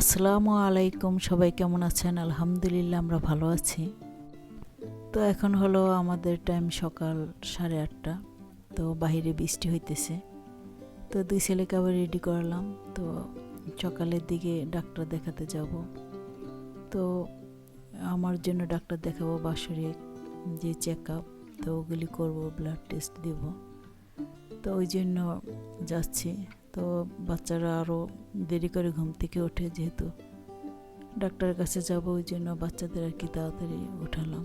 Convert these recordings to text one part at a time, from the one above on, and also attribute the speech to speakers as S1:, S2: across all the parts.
S1: আসসালামু আলাইকুম, সবাই কেমন আছেন? আলহামদুলিল্লাহ, আমরা ভালো আছি। তো এখন হলো আমাদের টাইম সকাল সাড়ে আটটা। তো বাইরে বৃষ্টি হইতেছে। তো দুই ছেলেকে আবার রেডি করলাম। তো সকালের দিকে ডাক্তার দেখাতে যাব। তো আমার জন্য ডাক্তার দেখাবো বাৎসরিক যে চেক আপ তো ওগুলি করব ব্লাড টেস্ট দিব। তো ওই জন্য যাচ্ছি। তো বাচ্চারা আরও দেরি করে ঘুম থেকে ওঠে যেহেতু। ডাক্তারের কাছে যাব, ওই জন্য বাচ্চাদের আর কি তাড়াতাড়ি উঠালাম।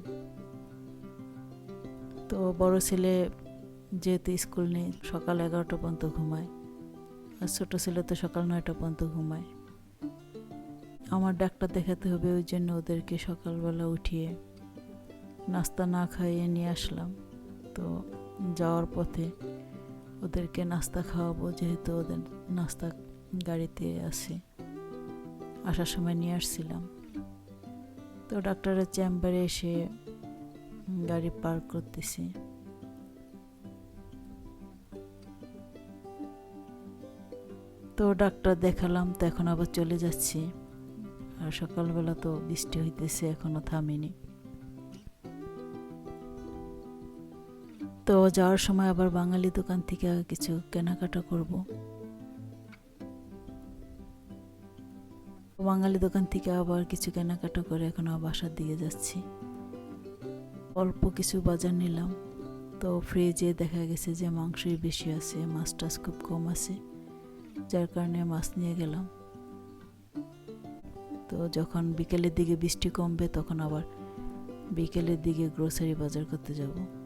S1: তো বড় ছেলে যেহেতু স্কুল নেই, সকাল এগারোটা পর্যন্ত ঘুমায়। আর ছোটো ছেলে তো সকাল নয়টা পর্যন্ত ঘুমায়। আমার ডাক্তার দেখাতে হবে, ওই জন্য ওদেরকে সকালবেলা উঠিয়ে নাস্তা না খাইয়ে নিয়ে আসলাম। তো যাওয়ার পথে ওদেরকে নাস্তা খাওয়াবো, যেহেতু ওদের নাস্তা গাড়িতে আছে। আসার সময় নিয়ে আসছিলাম। তো ডাক্তারের চেম্বারে এসে গাড়ি পার্ক করতেছি। তো ডাক্তার দেখালাম, তো এখন আবার চলে যাচ্ছি। আর সকালবেলা তো বৃষ্টি হইতেছে এখনও থামেনি। তো যাওয়ার সময় আবার বাঙালি দোকান থেকে কিছু কেনাকাটা করব। বাঙালি দোকান থেকে আবার কিছু কেনাকাটা করে এখন আবার বাসার দিকে যাচ্ছি। অল্প কিছু বাজার নিলাম। তো ফ্রিজে দেখা গেছে যে মাংসই বেশি আছে, মাছ টাছ খুব কম আছে, যার কারণে মাছ নিয়ে গেলাম। তো যখন বিকেলের দিকে বৃষ্টি কমবে তখন আবার বিকেলের দিকে গ্রোসারি বাজার করতে যাব।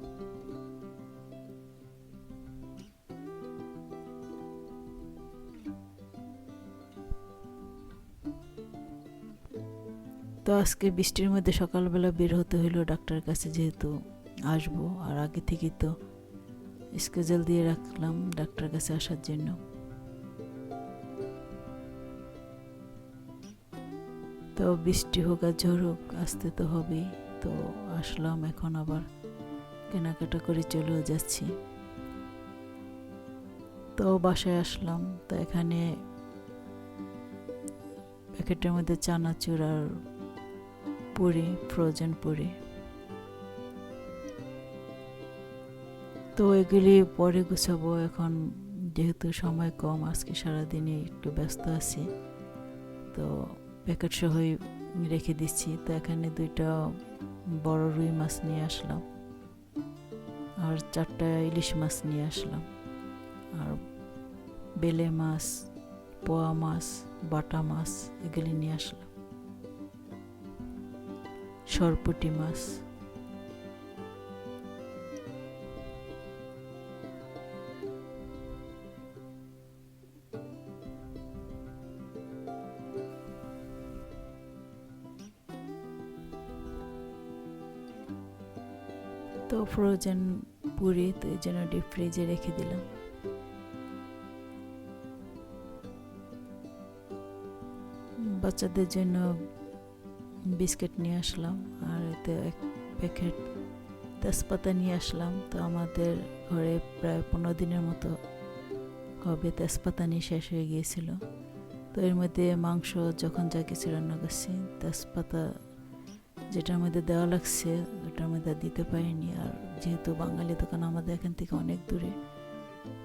S1: তো আজকে বৃষ্টির মধ্যে সকালবেলা বের হতে হলো ডাক্তারের কাছে যেহেতু আসব, আর আগে থেকে তো স্কেজেল দিয়ে রাখলাম ডাক্তার কাছে আসার জন্য। তো বৃষ্টি হোক আর ঝড় হোক, আসতে তো হবেই। তো আসলাম, এখন আবার কেনাকাটা করে চলেও যাচ্ছি। তো বাসায় আসলাম, তো এখানে প্যাকেটের মধ্যে চানাচুর আর পুরি ফ্রোজেন পুরি তো এগুলি পরে গুছাবো, এখন যেহেতু সময় কম, আজকে সারাদিনে একটু ব্যস্ত আছি। তো প্যাকেট সহই রেখে দিচ্ছি, তো এখানে দুইটা বড় রুই মাছ নিয়ে আসলাম। আর চারটা ইলিশ মাছ নিয়ে আসলাম। আর বেলে মাছ, পোয়া মাছ, বাটা মাছ, এগুলি নিয়ে আসলাম। সরপুটি মাছ। তো ফ্রোজেন পুরি তো এই জন্য ডিপ ফ্রিজে রেখে দিলাম। বাচ্চাদের জন্য বিস্কিট নিয়ে আসলাম, আর এতে এক প্যাকেট তেজপাতা নিয়ে আসলাম। তো আমাদের ঘরে প্রায় পনেরো দিনের মতো হবে, তেজপাতা নিয়ে শেষ হয়ে গিয়েছিল। তো এর মধ্যে মাংস যখন যা কিছু রান্না করছি, তেজপাতা যেটার মধ্যে দেওয়া লাগছে, ওটার মধ্যে দিতে পারিনি। আর যেহেতু বাঙালি দোকান আমাদের এখান থেকে অনেক দূরে,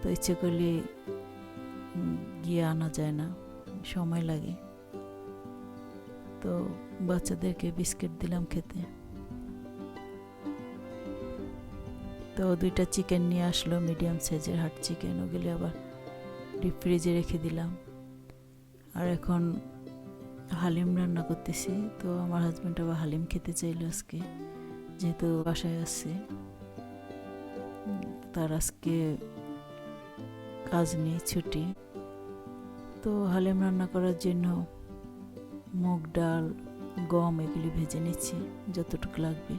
S1: তো ইচ্ছে করলে গিয়ে আনা যায় না, সময় লাগে। তো বাচ্চাদেরকে বিস্কিট দিলাম খেতে। তো দুইটা চিকেন নিয়ে আসলো, মিডিয়াম সাইজের হাট চিকেন, ওগুলি আবার ডিপ ফ্রিজে রেখে দিলাম। আর এখন হালিম রান্না করতেছি, তো আমার হাজব্যান্ড আবার হালিম খেতে চাইলো আজকে, যেহেতু বাসায় আছে। তার আজকে কাজ নেই, ছুটি। তো হালিম রান্না করার জন্য মুগ ডাল, গম এগুলি ভেজে নিচ্ছি, যতটুকু লাগবে।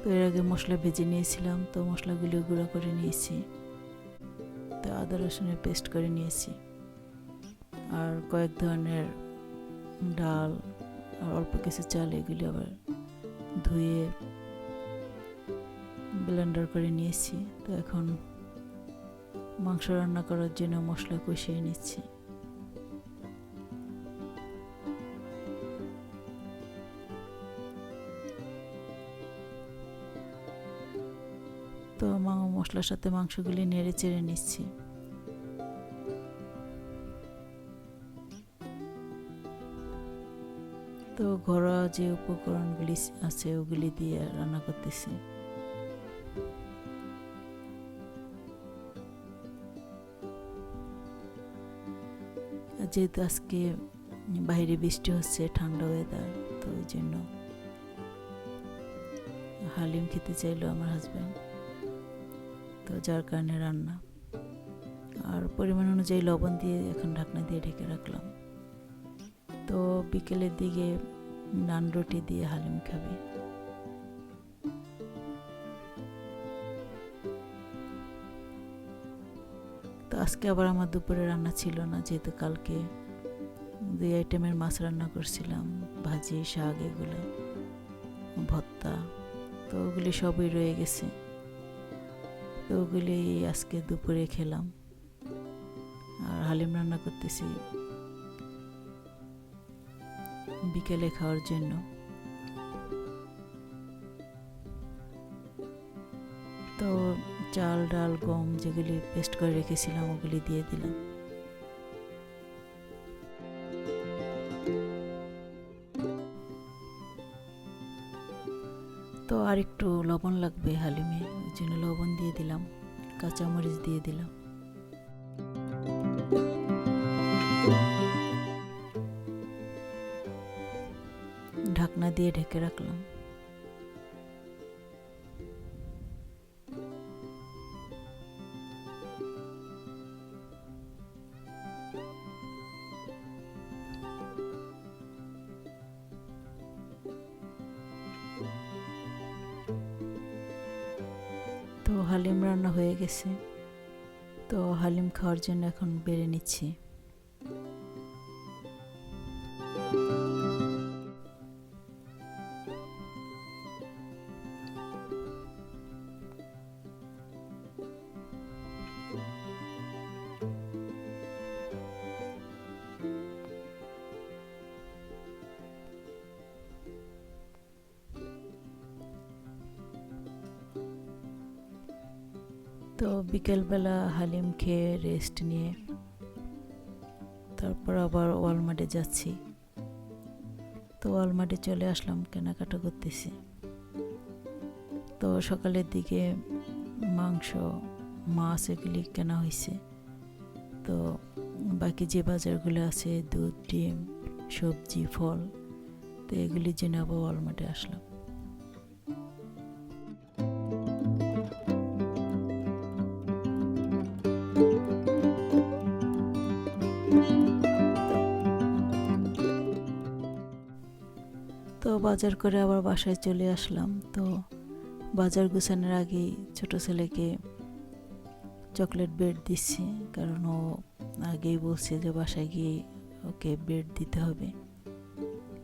S1: তো এর আগে মশলা ভেজে নিয়েছিলাম, তো মশলাগুলি গুঁড়া করে নিয়েছি। তো আদা, রসুনের পেস্ট করে নিয়েছি। আর কয়েক ধরনের ডাল, আর অল্প কিছু চাল এগুলি আবার ধুয়ে ব্লেন্ডার করে নিয়েছি। তো এখন মাংস রান্না করার জন্য মশলা কষিয়ে নিচ্ছি। মশলার সাথে মাংসগুলি নেড়ে চেড়ে নিচ্ছি। তো ঘরোয়া যে উপকরণগুলি আছে, ওগুলি দিয়ে রান্না করতেছি। যেহেতু আজকে বাইরে বৃষ্টি হচ্ছে, ঠান্ডা ওয়েদার তো ওই জন্য হালিম খেতে চাইলো আমার হাজব্যান্ড তো যার কারণে রান্না। আর পরিমাণ অনুযায়ী লবণ দিয়ে এখন ঢাকনা দিয়ে ঢেকে রাখলাম। তো বিকেলের দিকে নান রুটি দিয়ে হালিম খাবে। তো আজকে আবার আমার দুপুরে রান্না ছিল না, যেহেতু কালকে দুই আইটেমের মাছ রান্না করছিলাম, ভাজি, শাক এগুলো ভত্তা তো ওগুলি সবই রয়ে গেছে। তো ওগুলি আজকে দুপুরে খেলাম। আর হালিম রান্না করতেছি বিকেলে খাওয়ার জন্য। তো চাল, ডাল, গম যেগুলি পেস্ট করে রেখেছিলাম, ওগুলি দিয়ে দিলাম। একটু লবণ লাগবে হালিমে, ওই জন্য লবণ দিয়ে দিলাম, কাঁচামরিচ দিয়ে দিলাম। ঢাকনা দিয়ে ঢেকে রাখলাম। হালিম রান্না হয়ে গেছে। তো হালিম খাওয়ার জন্য এখন বেড়ে নিচ্ছি। তো বিকেলবেলা হালিম খেয়ে রেস্ট নিয়ে তারপর আবার ওয়ালমার্টে যাচ্ছি। তো ওয়ালমার্টে চলে আসলাম, কেনাকাটা করতেছি। তো সকালের দিকে মাংস, মাছ এগুলি কেনা হয়েছে তো বাকি যে বাজারগুলো আছে, দুধ, ডিম, সবজি, ফল, তো এগুলির জন্য আবার ওয়ালমার্টে আসলাম। বাজার করে আবার বাসায় চলে আসলাম। তো বাজার গুছানোর আগেই ছোট ছেলেকে চকলেট ব্রেড দিচ্ছি, কারণ ও আগেই বলছে যে বাসায় গিয়ে ওকে ব্রেড দিতে হবে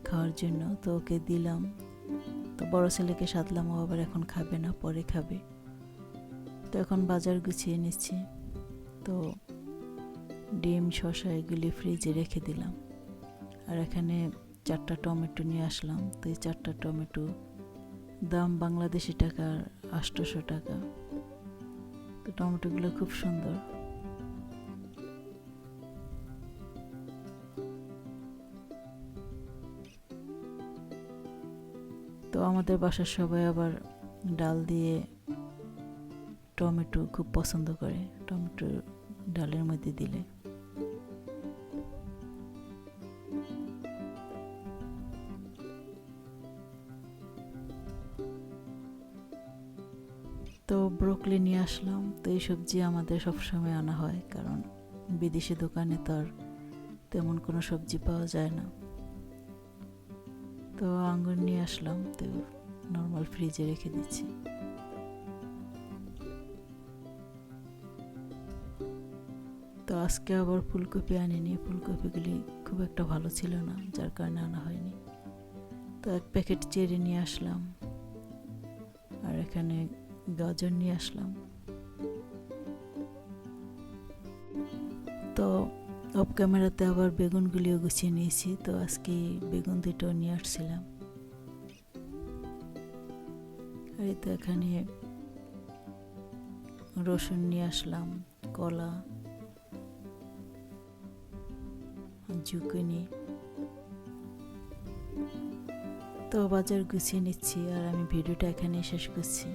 S1: খাওয়ার জন্য। তো ওকে দিলাম। তো বড় ছেলেকে সাধলাম, ও আবার এখন খাবে না, পরে খাবে। তো এখন বাজার গুছিয়ে নিচ্ছি। তো ডিম, শসা এগুলি ফ্রিজে রেখে দিলাম। আর এখানে চারটা টমেটো নিয়ে আসলাম। তো এই চারটা টমেটো দাম বাংলাদেশি টাকার আটশোশো টাকা। তো টমেটোগুলো খুব সুন্দর। তো আমাদের বাসার সবাই আবার ডাল দিয়ে টমেটো খুব পছন্দ করে। টমেটো ডালের মধ্যে দিলে। আসলাম, তো এই সবজি আমাদের সবসময় আনা হয়, কারণ বিদেশি দোকানে তো আর তেমন কোনো সবজি পাওয়া যায় না। তো আঙ্গুর নিয়ে আসলাম, তো নর্মাল ফ্রিজে রেখে দিচ্ছি। তো আজকে আবার ফুলকপি আনিনি, ফুলকপিগুলি খুব একটা ভালো ছিল না, যার কারণে আনা হয়নি। তো এক প্যাকেট চেরি নিয়ে আসলাম, আর এখানে গাজর নিয়ে আসলাম। তো অফ ক্যামেরাতে আবার বেগুনগুলিও গুছিয়ে নিয়েছি, তো আজকে বেগুন দুটো নিয়ে আসছিলাম। আর তো এখানে রসুন নিয়ে আসলাম, কলা জুকুনি তো বাজার গুছিয়ে নিচ্ছি আর আমি ভিডিওটা এখানে শেষ করছি।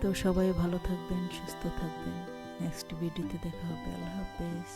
S1: তো সবাই ভালো থাকবেন, সুস্থ থাকবেন। নেক্সট ভিডিওতে দেখা হবে আল্লাহ হাফেজ।